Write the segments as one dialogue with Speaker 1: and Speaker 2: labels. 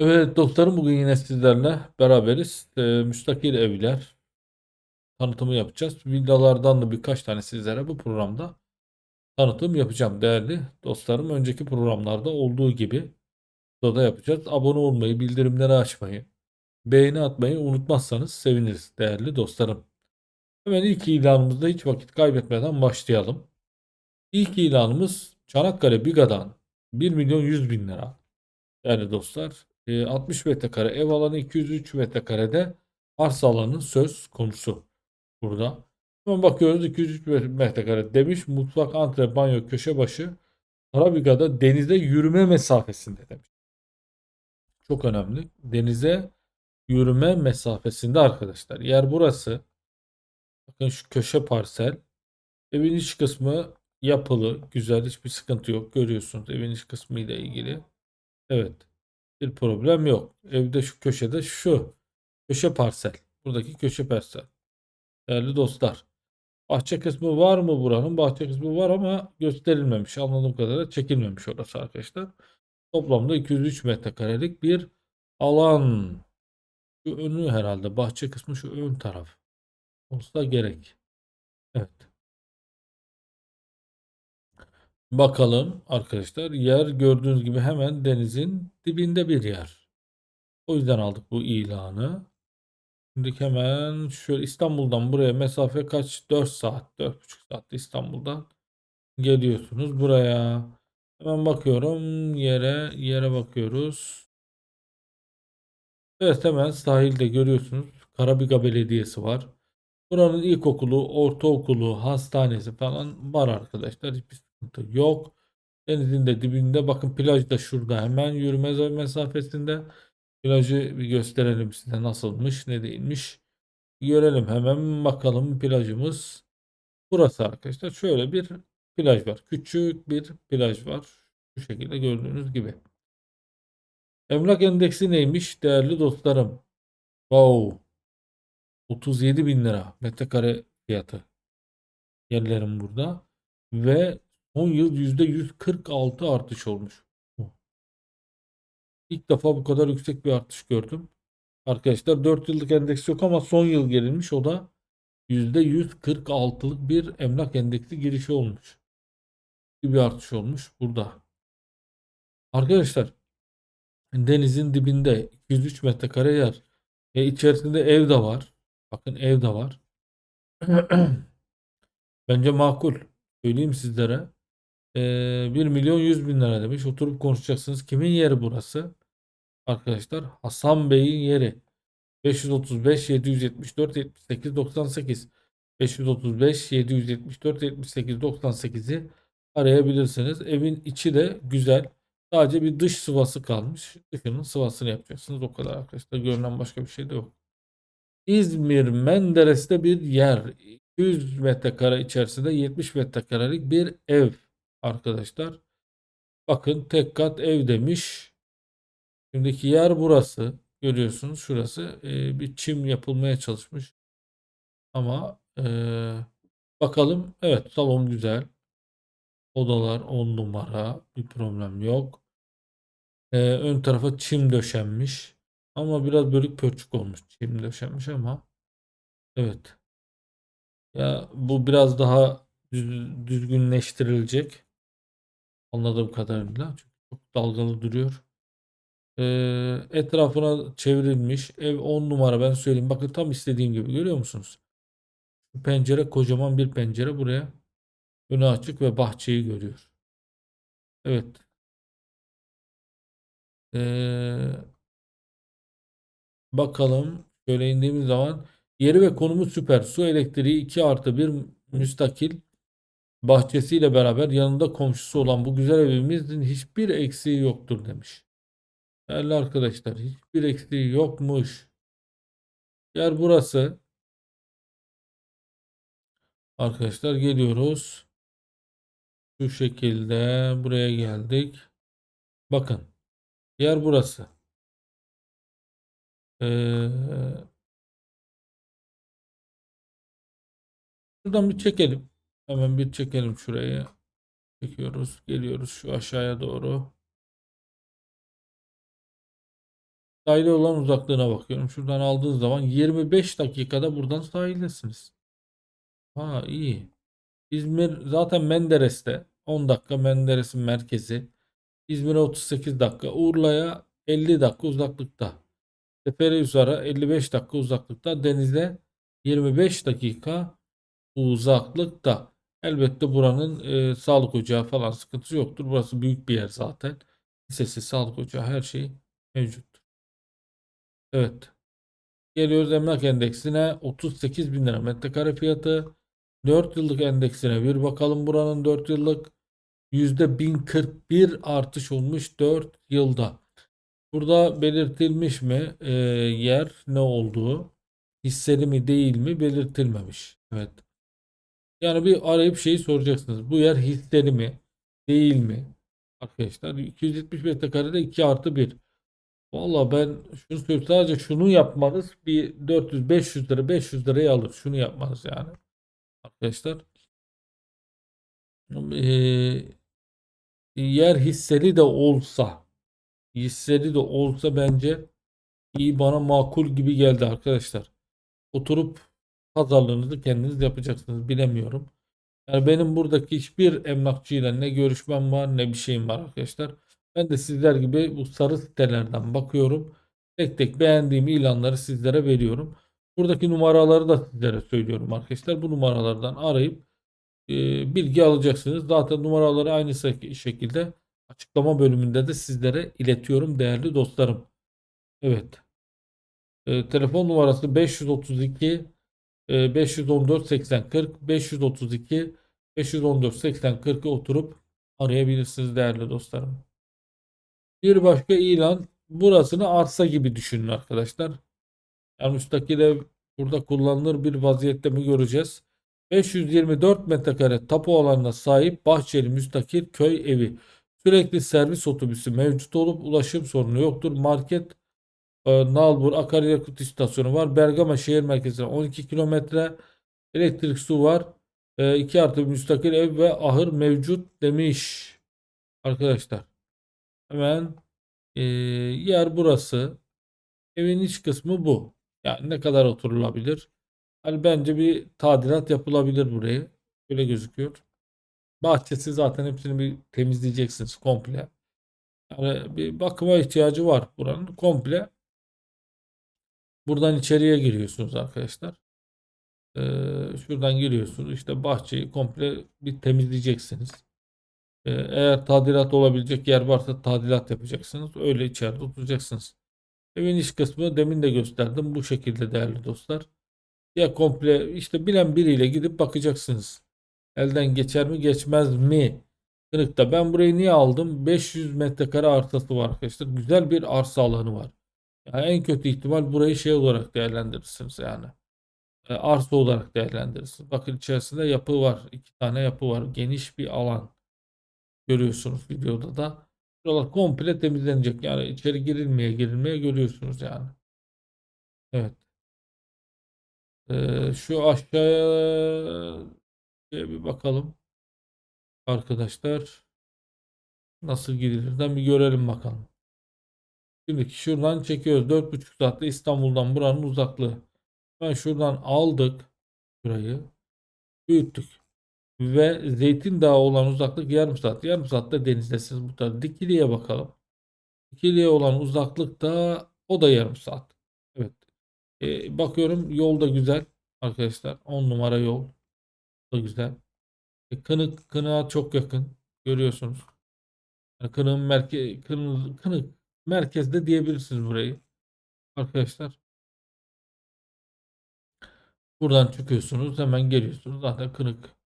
Speaker 1: Evet dostlarım bugün yine sizlerle beraberiz. Ee, müstakil evler tanıtımı yapacağız. Villalardan da birkaç tane sizlere bu programda tanıtım yapacağım değerli dostlarım. Önceki programlarda olduğu gibi burada da yapacağız. Abone olmayı, bildirimleri açmayı, beğeni atmayı unutmazsanız seviniriz değerli dostlarım. Hemen ilk ilanımızda hiç vakit kaybetmeden başlayalım. İlk ilanımız Çanakkale Biga'dan 1 milyon 100 bin lira. Değerli dostlar, e, 60 metrekare ev alanı 203 metrekarede arsa alanı söz konusu burada. Hemen bakıyoruz 203 metrekare demiş. Mutfak, antre, banyo, köşe başı Arabika'da denize yürüme mesafesinde demiş. Çok önemli. Denize yürüme mesafesinde arkadaşlar. Yer burası. Bakın şu köşe parsel. Evin iç kısmı yapılı. Güzel. Hiçbir sıkıntı yok. Görüyorsunuz evin iç kısmı ile ilgili. Evet. Bir problem yok. Evde şu köşede şu köşe parsel. Buradaki köşe parsel. Değerli dostlar. Bahçe kısmı var mı buranın? Bahçe kısmı var ama gösterilmemiş. Anladığım kadarıyla çekilmemiş orası arkadaşlar. Toplamda 203 metrekarelik bir alan. Şu önü herhalde. Bahçe kısmı şu ön taraf. Olsa gerek. Evet. Bakalım arkadaşlar. Yer gördüğünüz gibi hemen denizin dibinde bir yer. O yüzden aldık bu ilanı. Şimdi hemen şöyle İstanbul'dan buraya mesafe kaç? 4 saat, 4,5 saatte İstanbul'dan geliyorsunuz buraya. Hemen bakıyorum yere, yere bakıyoruz. Evet hemen sahilde görüyorsunuz. Karabiga Belediyesi var. Buranın ilkokulu, ortaokulu, hastanesi falan var arkadaşlar. Hiçbir yok. Denizin de dibinde bakın plaj da şurada hemen yürüme mesafesinde. Plajı bir gösterelim size nasılmış, ne değilmiş. Görelim hemen bakalım plajımız. Burası arkadaşlar. Şöyle bir plaj var. Küçük bir plaj var. Şu şekilde gördüğünüz gibi. Emlak endeksi neymiş değerli dostlarım? Wow. 37 bin lira metrekare fiyatı. Yerlerim burada. Ve 10 yıl %146 artış olmuş. İlk defa bu kadar yüksek bir artış gördüm. Arkadaşlar 4 yıllık endeks yok ama son yıl gelinmiş. O da %146'lık bir emlak endeksi girişi olmuş. Bir artış olmuş burada. Arkadaşlar denizin dibinde 203 metrekare yer. E içerisinde ev de var. Bakın ev de var. Bence makul. Söyleyeyim sizlere. E, 1 milyon 100 bin lira demiş. Oturup konuşacaksınız. Kimin yeri burası? Arkadaşlar Hasan Bey'in yeri. 535 774 78 98 535 774 78 98'i arayabilirsiniz. Evin içi de güzel. Sadece bir dış sıvası kalmış. Dışının sıvasını yapacaksınız. O kadar arkadaşlar. Görünen başka bir şey de yok. İzmir Menderes'te bir yer. 200 metrekare içerisinde 70 metrekarelik bir ev arkadaşlar. Bakın tek kat ev demiş. Şimdiki yer burası. Görüyorsunuz şurası e, bir çim yapılmaya çalışmış. Ama e, bakalım. Evet salon güzel. Odalar 10 numara. Bir problem yok. E, ön tarafa çim döşenmiş. Ama biraz bölük pörçük olmuş. Çim döşenmiş ama evet. Ya bu biraz daha düz- düzgünleştirilecek. Anladığım kadarıyla. Çünkü çok dalgalı duruyor. Ee, etrafına çevrilmiş. Ev 10 numara ben söyleyeyim. Bakın tam istediğim gibi görüyor musunuz? Pencere kocaman bir pencere buraya. Önü açık ve bahçeyi görüyor. Evet. Ee, bakalım. Şöyle indiğimiz zaman yeri ve konumu süper. Su elektriği 2 artı 1 müstakil bahçesiyle beraber yanında komşusu olan bu güzel evimizin hiçbir eksiği yoktur demiş. Değerli arkadaşlar hiçbir eksiği yokmuş. Yer burası. Arkadaşlar geliyoruz. Şu şekilde buraya geldik. Bakın. Yer burası. Ee, şuradan bir çekelim. Hemen bir çekelim şurayı. Çekiyoruz. Geliyoruz şu aşağıya doğru. Sahile olan uzaklığına bakıyorum. Şuradan aldığınız zaman 25 dakikada buradan sahildesiniz. Ha iyi. İzmir zaten Menderes'te 10 dakika Menderes'in merkezi. İzmir'e 38 dakika. Urla'ya 50 dakika uzaklıkta. Seferihisar'a 55 dakika uzaklıkta. Denize 25 dakika uzaklıkta. Elbette buranın e, sağlık ocağı falan sıkıntısı yoktur. Burası büyük bir yer zaten. Lisesi, sağlık ocağı her şey mevcut. Evet. Geliyoruz emlak endeksine 38 bin lira metrekare fiyatı. 4 yıllık endeksine bir bakalım buranın 4 yıllık %1041 artış olmuş 4 yılda. Burada belirtilmiş mi e, yer ne olduğu hisseli mi değil mi belirtilmemiş. Evet. Yani bir arayıp şeyi soracaksınız. Bu yer hisseli mi değil mi? Arkadaşlar 270 metrekarede 2 artı 1. Valla ben şunu söyleyeyim sadece şunu yapmanız bir 400-500 lira 500 liraya alır. Şunu yapmanız yani. Arkadaşlar. Ee, yer hisseli de olsa hisseli de olsa bence iyi bana makul gibi geldi arkadaşlar. Oturup pazarlığınızı kendiniz yapacaksınız. Bilemiyorum. Yani benim buradaki hiçbir emlakçıyla ne görüşmem var ne bir şeyim var arkadaşlar. Ben de sizler gibi bu sarı sitelerden bakıyorum. Tek tek beğendiğim ilanları sizlere veriyorum. Buradaki numaraları da sizlere söylüyorum arkadaşlar. Bu numaralardan arayıp e, bilgi alacaksınız. Zaten numaraları aynı şek- şekilde açıklama bölümünde de sizlere iletiyorum değerli dostlarım. Evet. E, telefon numarası 532 e, 514 80 40 532 514 80 40'ı oturup arayabilirsiniz değerli dostlarım. Bir başka ilan burasını arsa gibi düşünün arkadaşlar. Yani müstakil ev burada kullanılır bir vaziyette mi göreceğiz. 524 metrekare tapu alanına sahip bahçeli müstakil köy evi. Sürekli servis otobüsü mevcut olup ulaşım sorunu yoktur. Market, Nalbur akaryakıt istasyonu var. Bergama şehir merkezine 12 kilometre. Elektrik su var. 2 artı bir müstakil ev ve ahır mevcut demiş. Arkadaşlar. Hemen e, yer burası. Evin iç kısmı bu. Yani ne kadar oturulabilir? Hani bence bir tadilat yapılabilir burayı. Böyle gözüküyor. Bahçesi zaten hepsini bir temizleyeceksiniz komple. Yani bir bakıma ihtiyacı var buranın komple. Buradan içeriye giriyorsunuz arkadaşlar. Ee, şuradan giriyorsunuz. İşte bahçeyi komple bir temizleyeceksiniz. Ee, eğer tadilat olabilecek yer varsa tadilat yapacaksınız. Öyle içeride oturacaksınız. Evin iç kısmı demin de gösterdim. Bu şekilde değerli dostlar. Ya komple işte bilen biriyle gidip bakacaksınız. Elden geçer mi geçmez mi? Kırıkta. Ben burayı niye aldım? 500 metrekare arsası var arkadaşlar. Güzel bir arsa alanı var. Yani en kötü ihtimal burayı şey olarak değerlendirirsiniz yani. E, arsa olarak değerlendirirsiniz. Bakın içerisinde yapı var. iki tane yapı var. Geniş bir alan. Görüyorsunuz videoda da. Buralar komple temizlenecek. Yani içeri girilmeye girilmeye görüyorsunuz yani. Evet. Ee, şu aşağıya bir bakalım. Arkadaşlar. Nasıl gidilirden bir görelim bakalım. Şimdi şuradan çekiyoruz. 4,5 saatte İstanbul'dan buranın uzaklığı. Ben şuradan aldık. Burayı. Büyüttük. Ve Zeytin Dağı olan uzaklık yarım saat. Yarım saatte denizdesiniz bu tarz. Dikili'ye bakalım. Dikili'ye olan uzaklık da o da yarım saat. Evet. E, bakıyorum yol da güzel arkadaşlar. 10 numara yol. Da güzel. E, Kınık, Kınık'a çok yakın. Görüyorsunuz. Yani Kınık'ın merke, Kınık, Kınık merkezde diyebilirsiniz burayı. Arkadaşlar. Buradan çıkıyorsunuz. Hemen geliyorsunuz. Zaten Kınık,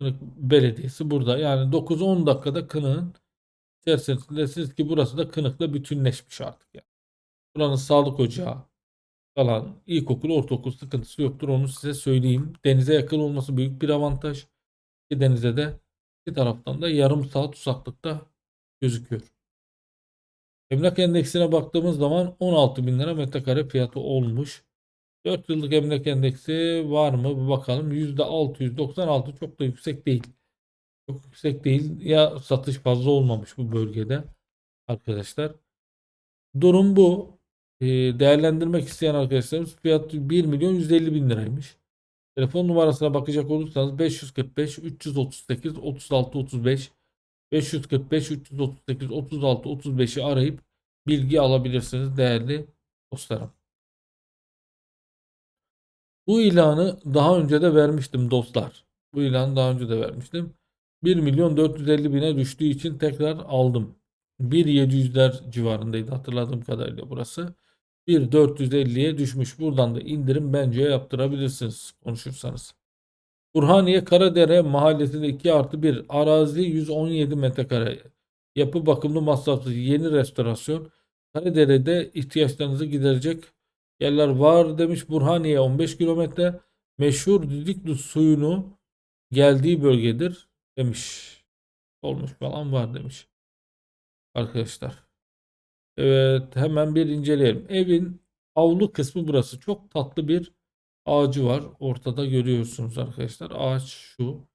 Speaker 1: Kınık Belediyesi burada. Yani 9-10 dakikada Kınık'ın içerisindesiniz ki burası da Kınık'la bütünleşmiş artık. Yani. Buranın sağlık ocağı falan ilkokul, ortaokul sıkıntısı yoktur. Onu size söyleyeyim. Denize yakın olması büyük bir avantaj. Denize de bir taraftan da yarım saat uzaklıkta gözüküyor. Emlak endeksine baktığımız zaman 16 bin lira metrekare fiyatı olmuş. 4 yıllık emlak endeksi var mı? Bir bakalım. %696 çok da yüksek değil. Çok yüksek değil. Ya satış fazla olmamış bu bölgede arkadaşlar. Durum bu. e, değerlendirmek isteyen arkadaşlarımız fiyatı 1 milyon 150 bin liraymış. Telefon numarasına bakacak olursanız 545 338 36 35 545 338 36 35'i arayıp bilgi alabilirsiniz değerli dostlarım. Bu ilanı daha önce de vermiştim dostlar. Bu ilanı daha önce de vermiştim. 1 milyon 450 bine düştüğü için tekrar aldım. 1.700'ler civarındaydı hatırladığım kadarıyla burası. 1.450'ye düşmüş. Buradan da indirim bence yaptırabilirsiniz konuşursanız. Burhaniye Karadere mahallesinde 2 artı 1 arazi 117 metrekare. Yapı bakımlı masrafsız yeni restorasyon. Karadere'de ihtiyaçlarınızı giderecek yerler var demiş. Burhaniye 15 kilometre. Meşhur Didikli suyunu geldiği bölgedir demiş. Olmuş falan var demiş. Arkadaşlar. Evet hemen bir inceleyelim. Evin avlu kısmı burası. Çok tatlı bir ağacı var. Ortada görüyorsunuz arkadaşlar. Ağaç şu.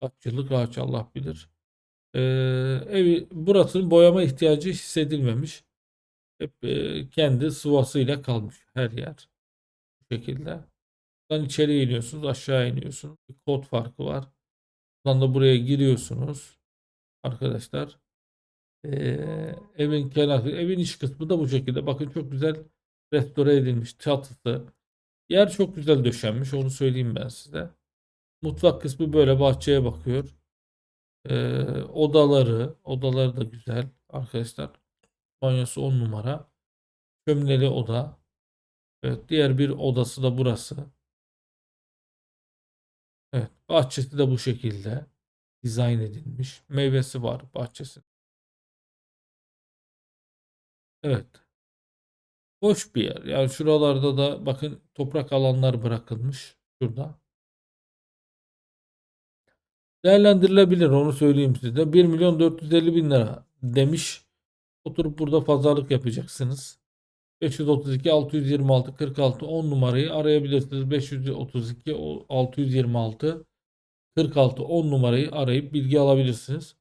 Speaker 1: Kaç yıllık ağaç Allah bilir. Ee, evi burasının boyama ihtiyacı hissedilmemiş. Hep e, kendi sıvasıyla kalmış her yer. Bu şekilde. Buradan içeri iniyorsunuz. Aşağı iniyorsunuz. Bir kod farkı var. Buradan da buraya giriyorsunuz. Arkadaşlar. Ee, evin kenarı, evin iç kısmı da bu şekilde. Bakın çok güzel restore edilmiş. Çatısı. Yer çok güzel döşenmiş. Onu söyleyeyim ben size. Mutfak kısmı böyle bahçeye bakıyor. Ee, odaları, odaları da güzel arkadaşlar. Banyosu 10 numara. Şömineli oda. Evet, diğer bir odası da burası. Evet, bahçesi de bu şekilde dizayn edilmiş. Meyvesi var bahçesi. Evet. Boş bir yer. Yani şuralarda da bakın toprak alanlar bırakılmış. Şurada. Değerlendirilebilir onu söyleyeyim size. 1 milyon 450 bin lira demiş. Oturup burada pazarlık yapacaksınız. 532 626 46 10 numarayı arayabilirsiniz. 532 626 46 10 numarayı arayıp bilgi alabilirsiniz.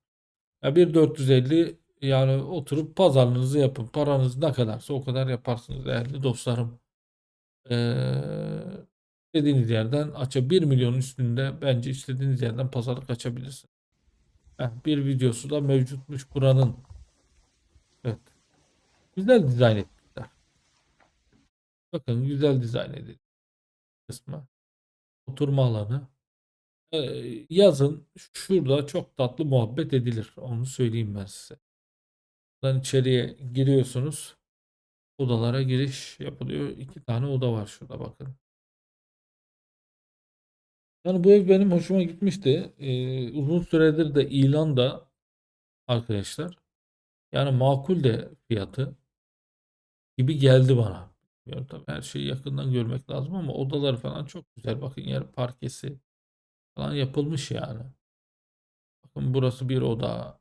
Speaker 1: Ya 1450 yani oturup pazarlığınızı yapın. Paranız ne kadarsa o kadar yaparsınız değerli dostlarım. Ee, istediğiniz yerden aça 1 milyon üstünde bence istediğiniz yerden pazarlık açabilirsiniz. Heh, bir videosu da mevcutmuş buranın. Evet. Güzel dizayn etmişler. Bakın güzel dizayn edilmiş kısmı. Oturma alanı. Ee, yazın şurada çok tatlı muhabbet edilir. Onu söyleyeyim ben size. Buradan içeriye giriyorsunuz. Odalara giriş yapılıyor. İki tane oda var şurada bakın. Yani bu ev benim hoşuma gitmişti. Ee, uzun süredir de ilan da arkadaşlar. Yani makul de fiyatı gibi geldi bana. Bilmiyorum tabii her şeyi yakından görmek lazım ama odaları falan çok güzel. Bakın yer parkesi falan yapılmış yani. Bakın burası bir oda.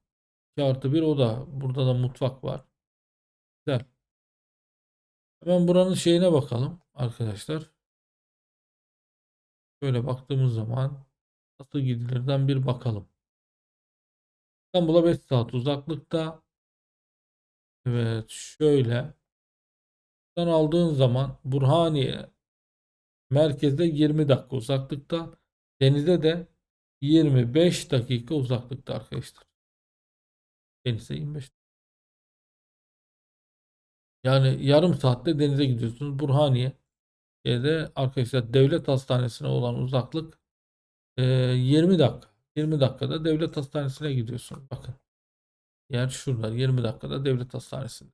Speaker 1: 2 artı bir oda. Burada da mutfak var. Güzel. Hemen buranın şeyine bakalım arkadaşlar. Şöyle baktığımız zaman nasıl gidilirden bir bakalım. İstanbul'a 5 saat uzaklıkta. Evet şöyle. Buradan aldığın zaman Burhaniye merkezde 20 dakika uzaklıkta. Denize de 25 dakika uzaklıkta arkadaşlar. Denize 25 Yani yarım saatte denize gidiyorsunuz. Burhaniye de arkadaşlar devlet hastanesine olan uzaklık e, 20 dakika. 20 dakikada devlet hastanesine gidiyorsun. Bakın. Yer şurada. 20 dakikada devlet hastanesinde.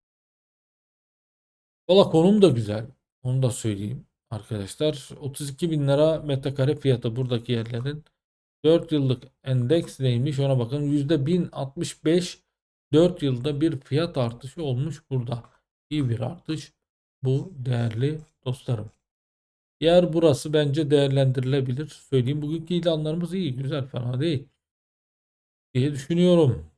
Speaker 1: Valla konum da güzel. Onu da söyleyeyim arkadaşlar. 32 bin lira metrekare fiyatı buradaki yerlerin. 4 yıllık endeks neymiş ona bakın. %1065 4 yılda bir fiyat artışı olmuş burada. İyi bir artış bu değerli dostlarım. Yer burası bence değerlendirilebilir. Söyleyeyim bugünkü ilanlarımız iyi, güzel, fena değil. diye düşünüyorum.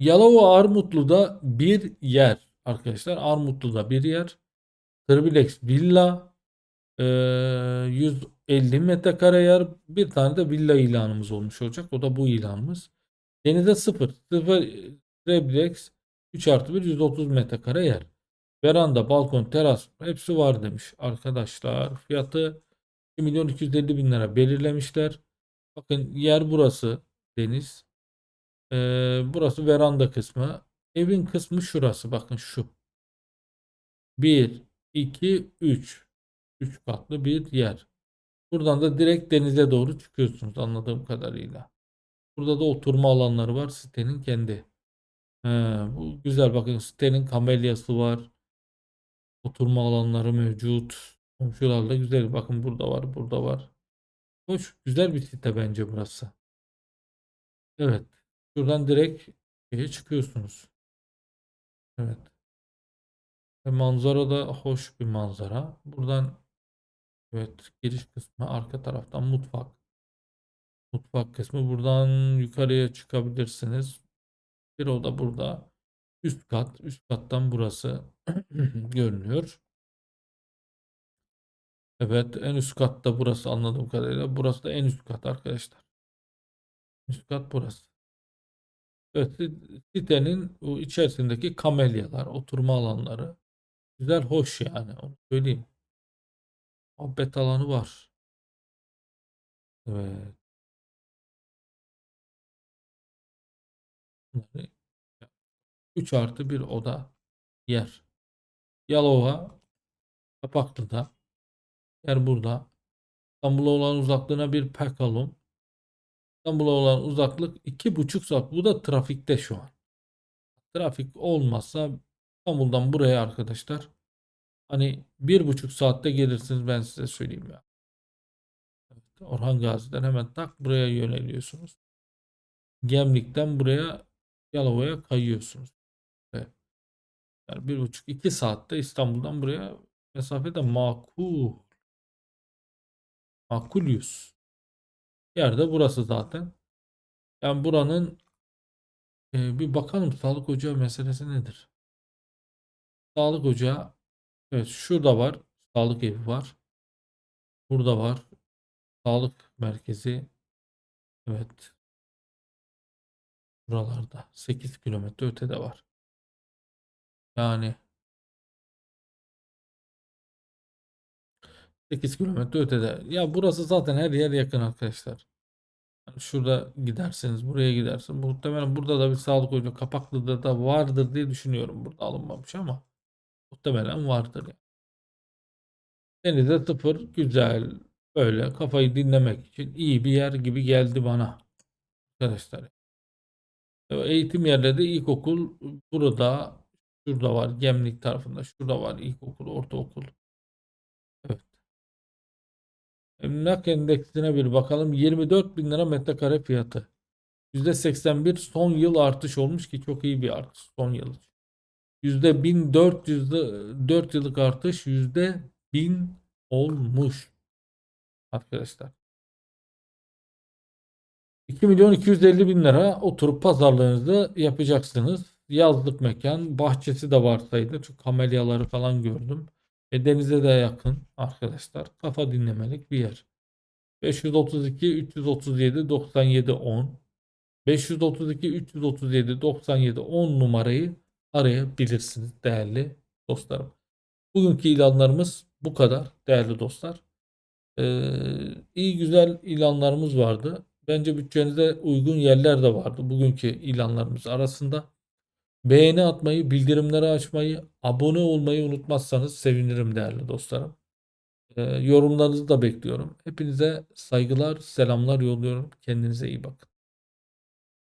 Speaker 1: Yalova Armutlu'da bir yer arkadaşlar. Armutlu'da bir yer. Triplex villa e, 150 metrekare yer. Bir tane de villa ilanımız olmuş olacak. O da bu ilanımız. Denize 0. 0 Triplex 3 artı 1 130 metrekare yer. Veranda, balkon, teras hepsi var demiş arkadaşlar. Fiyatı 1 milyon 250 bin lira belirlemişler. Bakın yer burası deniz. Ee, burası veranda kısmı. Evin kısmı şurası. Bakın şu. 1, 2, 3. 3 katlı bir yer. Buradan da direkt denize doğru çıkıyorsunuz anladığım kadarıyla. Burada da oturma alanları var sitenin kendi. He, bu güzel bakın sitenin kamelyası var. Oturma alanları mevcut. Komşular da güzel. Bakın burada var, burada var. Hoş, güzel bir site bence burası. Evet. Şuradan direkt şeye çıkıyorsunuz. Evet. Ve manzara da hoş bir manzara. Buradan evet giriş kısmı arka taraftan mutfak. Mutfak kısmı buradan yukarıya çıkabilirsiniz. Bir oda burada. Üst kat. Üst kattan burası görünüyor. Evet en üst katta burası anladığım kadarıyla. Burası da en üst kat arkadaşlar. Üst kat burası. Evet sitenin o içerisindeki kamelyalar, oturma alanları güzel, hoş yani onu söyleyeyim. Muhabbet alanı var. Evet. 3 artı bir oda yer. Yalova Kapaklı'da yer burada. İstanbul'a olan uzaklığına bir pekalum. İstanbul'a olan uzaklık iki buçuk saat. Bu da trafikte şu an. Trafik olmazsa İstanbul'dan buraya arkadaşlar hani bir buçuk saatte gelirsiniz ben size söyleyeyim ya. Orhan Gazi'den hemen tak buraya yöneliyorsunuz. Gemlik'ten buraya Yalova'ya kayıyorsunuz. Evet. Yani bir buçuk iki saatte İstanbul'dan buraya mesafe de makul. Makulüs. Yerde burası zaten. Yani buranın e, bir bakalım sağlık ocağı meselesi nedir? Sağlık ocağı evet şurada var. Sağlık evi var. Burada var. Sağlık merkezi. Evet. Buralarda 8 kilometre ötede var. Yani 8 kilometre ötede. Ya burası zaten her yer yakın arkadaşlar. Yani şurada giderseniz buraya gidersin. Muhtemelen burada da bir sağlık ocağı Kapaklı'da da vardır diye düşünüyorum. Burada alınmamış ama muhtemelen vardır. Yani. Denize sıfır güzel böyle kafayı dinlemek için iyi bir yer gibi geldi bana. Arkadaşlar. Eğitim yerleri de ilkokul burada şurada var Gemlik tarafında şurada var ilkokul ortaokul. Evet. Emlak endeksine bir bakalım. 24 bin lira metrekare fiyatı. %81 son yıl artış olmuş ki çok iyi bir artış son yıl için. %1400 4 yıllık artış %1000 olmuş. Arkadaşlar. 2 milyon 250 bin lira oturup pazarlığınızı yapacaksınız. Yazlık mekan. Bahçesi de varsaydı. Çünkü kamelyaları falan gördüm. E, denize de yakın arkadaşlar. Kafa dinlemelik bir yer. 532 337 97 10 532 337 97 10 numarayı arayabilirsiniz değerli dostlarım. Bugünkü ilanlarımız bu kadar değerli dostlar. Ee, iyi güzel ilanlarımız vardı. Bence bütçenize uygun yerler de vardı bugünkü ilanlarımız arasında. Beğeni atmayı, bildirimleri açmayı, abone olmayı unutmazsanız sevinirim değerli dostlarım. Ee, yorumlarınızı da bekliyorum. Hepinize saygılar, selamlar yolluyorum. Kendinize iyi bakın.